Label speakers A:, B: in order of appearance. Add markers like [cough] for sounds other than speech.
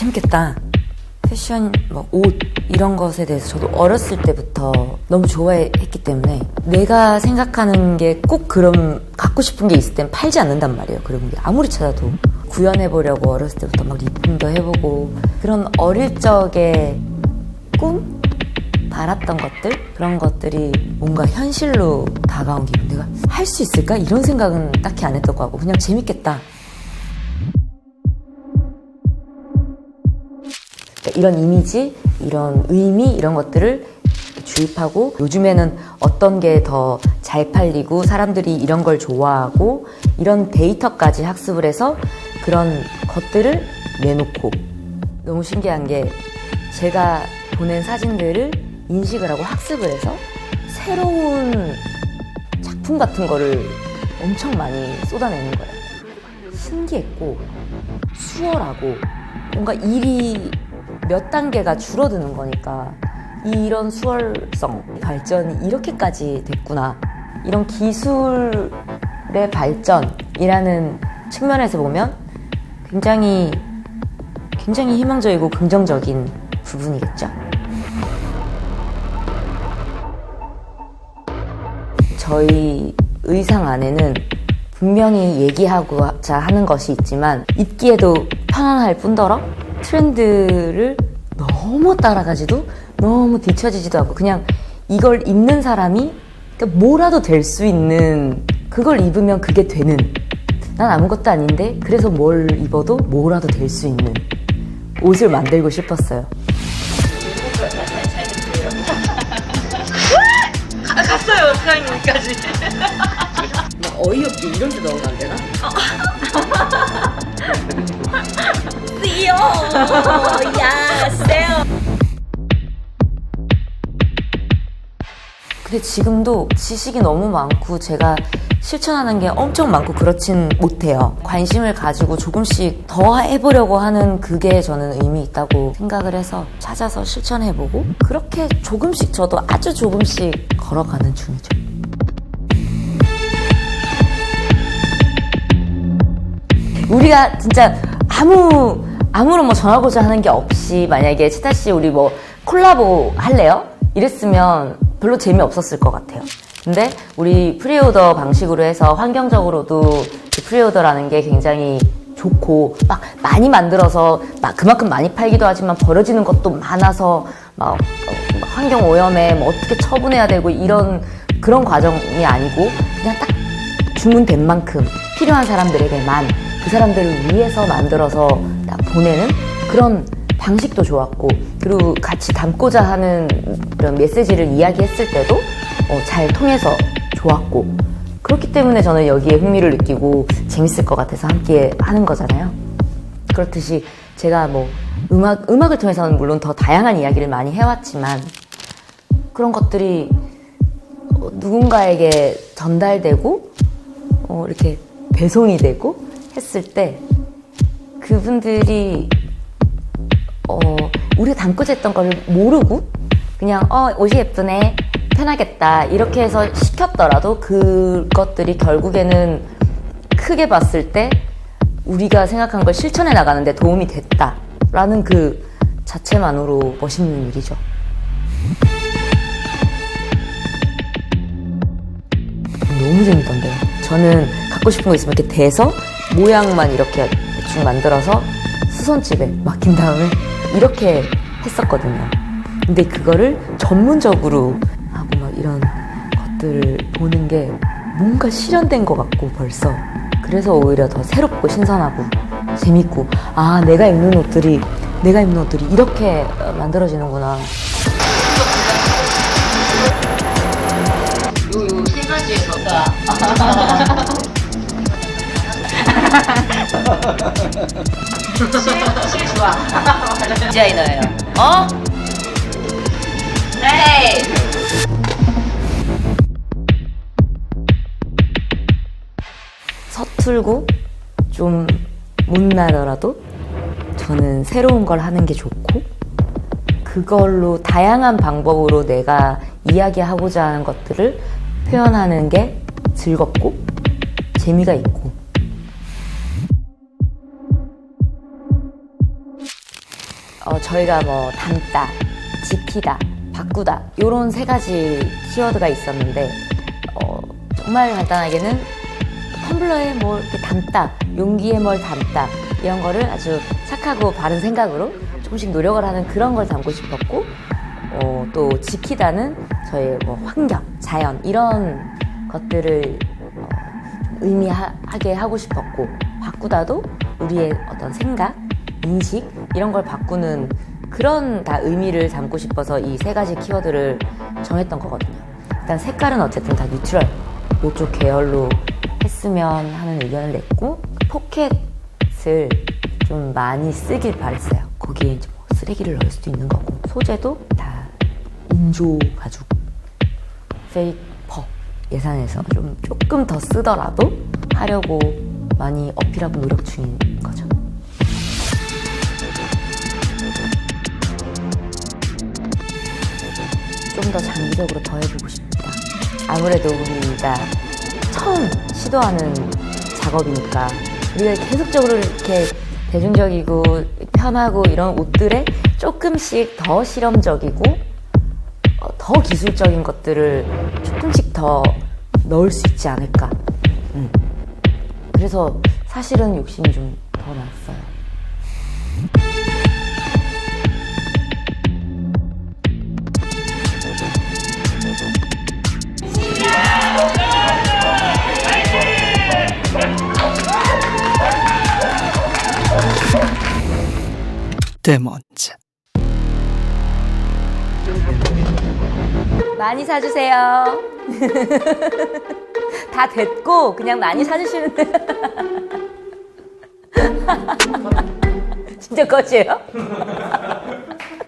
A: 재밌겠다. 패션, 뭐, 옷, 이런 것에 대해서 저도 어렸을 때부터 너무 좋아했기 때문에 내가 생각하는 게 꼭 그런, 갖고 싶은 게 있을 땐 팔지 않는단 말이에요. 게 아무리 찾아도. 구현해보려고 어렸을 때부터 막 리폼도 해보고 그런 어릴 적의 꿈? 바랐던 것들? 그런 것들이 뭔가 현실로 다가온 기분. 내가 할 수 있을까? 이런 생각은 딱히 안 했던 것 같고 그냥 재밌겠다. 그러니까 이런 이미지, 이런 의미 이런 것들을 주입하고 요즘에는 어떤 게 더 잘 팔리고 사람들이 이런 걸 좋아하고 이런 데이터까지 학습을 해서 그런 것들을 내놓고 너무 신기한 게 제가 보낸 사진들을 인식을 하고 학습을 해서 새로운 작품 같은 거를 엄청 많이 쏟아내는 거예요. 신기했고 수월하고 뭔가 일이 몇 단계가 줄어드는 거니까 이런 수월성 발전이 이렇게까지 됐구나 이런 기술의 발전이라는 측면에서 보면 굉장히 굉장히 희망적이고 긍정적인 부분이겠죠. 저희 의상 안에는 분명히 얘기하고자 하는 것이 있지만 입기에도 편안할 뿐더러 트렌드를 너무 따라가지도 너무 뒤처지지도 않고 그냥 이걸 입는 사람이 그러니까 뭐라도 될 수 있는 그걸 입으면 그게 되는 난 아무것도 아닌데 그래서 뭘 입어도 뭐라도 될 수 있는 옷을 만들고 싶었어요.
B: 갔어요, 사장님까지.
A: 어이없게 이런 데 넣으면 안 되나? [laughs]
B: 야, [laughs] 세요!
A: 근데 지금도 지식이 너무 많고 제가 실천하는 게 엄청 많고 그렇진 못해요. 관심을 가지고 조금씩 더 해보려고 하는 그게 저는 의미 있다고 생각을 해서 찾아서 실천해보고 그렇게 조금씩 저도 아주 조금씩 걸어가는 중이죠. 우리가 진짜 아무 아무런 뭐 전화고자 하는 게 없이 만약에 치타 씨 우리 뭐 콜라보 할래요? 이랬으면 별로 재미 없었을 것 같아요. 근데 우리 프리오더 방식으로 해서 환경적으로도 그 프리오더라는 게 굉장히 좋고 막 많이 만들어서 막 그만큼 많이 팔기도 하지만 버려지는 것도 많아서 막 어, 환경 오염에 뭐 어떻게 처분해야 되고 이런 그런 과정이 아니고 그냥 딱 주문된 만큼 필요한 사람들에게만 그 사람들을 위해서 만들어서 딱 보내는 그런 방식도 좋았고 그리고 같이 담고자 하는 그런 메시지를 이야기했을 때도 어, 잘 통해서 좋았고 그렇기 때문에 저는 여기에 흥미를 느끼고 재밌을 것 같아서 함께 하는 거잖아요. 그렇듯이 제가 뭐 음악 음악을 통해서는 물론 더 다양한 이야기를 많이 해왔지만 그런 것들이 어, 누군가에게 전달되고 어, 이렇게 배송이 되고 했을 때 그분들이 어, 우리가 담고자 했던 걸 모르고 그냥 어 옷이 예쁘네 편하겠다 이렇게 해서 시켰더라도 그것들이 결국에는 크게 봤을 때 우리가 생각한 걸 실천해 나가는데 도움이 됐다라는 그 자체만으로 멋있는 일이죠. 너무 재밌던데요. 저는 갖고 싶은 거 있으면 이렇게 대서 모양만 이렇게 대충 만들어서 수선집에 맡긴 다음에 이렇게 했었거든요. 근데 그거를 전문적으로 하고 막 이런 것들을 보는 게 뭔가 실현된 것 같고 벌써 그래서 오히려 더 새롭고 신선하고 재밌고 아 내가 입는 옷들이 내가 입는 옷들이 이렇게 만들어지는구나
B: 에이! [laughs]
A: 서툴고 좀 못나더라도 저는 새로운 걸 하는 게 좋고 그걸로 다양한 방법으로 내가 이야기하고자 하는 것들을 표현하는 게 즐겁고 재미가 있고. 어, 저희가 뭐 담다, 지키다, 바꾸다 이런 세 가지 키워드가 있었는데 어, 정말 간단하게는 텀블러에 뭐 이렇게 담다, 용기에 뭘 담다 이런 거를 아주 착하고 바른 생각으로 조금씩 노력을 하는 그런 걸 담고 싶었고 어, 또 지키다는 저의 뭐 환경, 자연 이런 것들을 어, 좀 의미하게 하고 싶었고 바꾸다도 우리의 어떤 생각, 인식 이런 걸 바꾸는 그런 다 의미를 담고 싶어서 이 세 가지 키워드를 정했던 거거든요. 일단 색깔은 어쨌든 다 뉴트럴 이쪽 계열로 했으면 하는 의견을 냈고 포켓을 좀 많이 쓰길 바랬어요. 거기에 이제 뭐 쓰레기를 넣을 수도 있는 거고 소재도 다 인조 가죽 페이퍼 예산에서 좀 조금 더 쓰더라도 하려고 많이 어필하고 노력 중인 거죠. 좀 더 장기적으로 더 해보고 싶다. 아무래도 우리가 처음 시도하는 작업이니까 우리가 계속적으로 이렇게 대중적이고 편하고 이런 옷들에 조금씩 더 실험적이고 어, 더 기술적인 것들을 조금씩 더 넣을 수 있지 않을까. 음. 그래서 사실은 욕심이 좀 더 났어요.
C: 데몬즈
A: 많이 사주세요. [laughs] 다 됐고 그냥 많이 사주시면 돼요. [laughs] 진짜 거지예요? [laughs]